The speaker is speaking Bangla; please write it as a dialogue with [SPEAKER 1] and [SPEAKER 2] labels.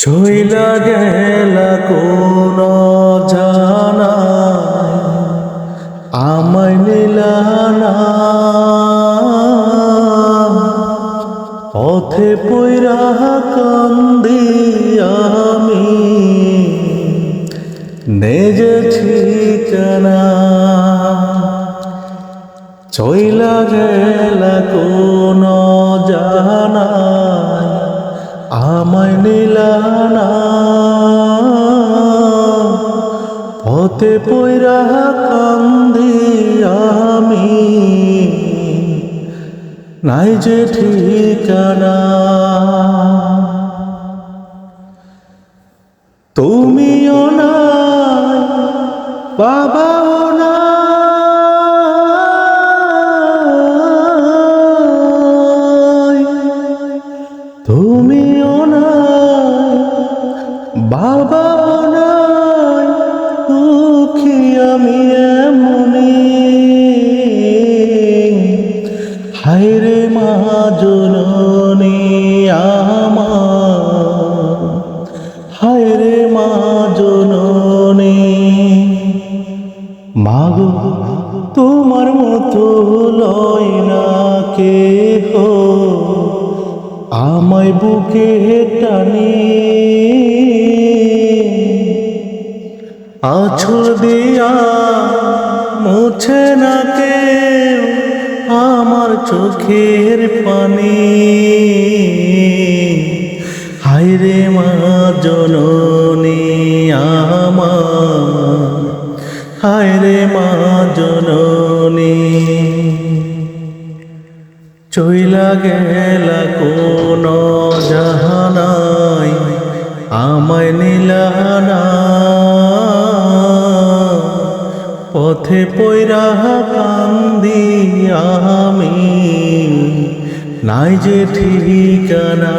[SPEAKER 1] চইলা গেল কোন জানা আমায় নিলানা পথে পৈরা কান্দি আমি, নেজেছি কেনা। চইলা গেল কোন জানায় পথে পৈরা কান্দি আমি। নাই যে ঠিকানা। তুমিও নাই বাবাও বাবাও নাই। হায়রে মা জননী আমার। মা জননী। মাগো, তোমার মতো লয় না কে হো আমায় বুকে টানি। আছল দিয়া মুছে না আমার চোখের পানি। হায়রে মা জননী আমার। হায়রে মা জননী। চইলা গেল কোন জাহানাই, আমায় নিলানা পথে পৈরা কান্দি আমি নাই যে ঠিকানা।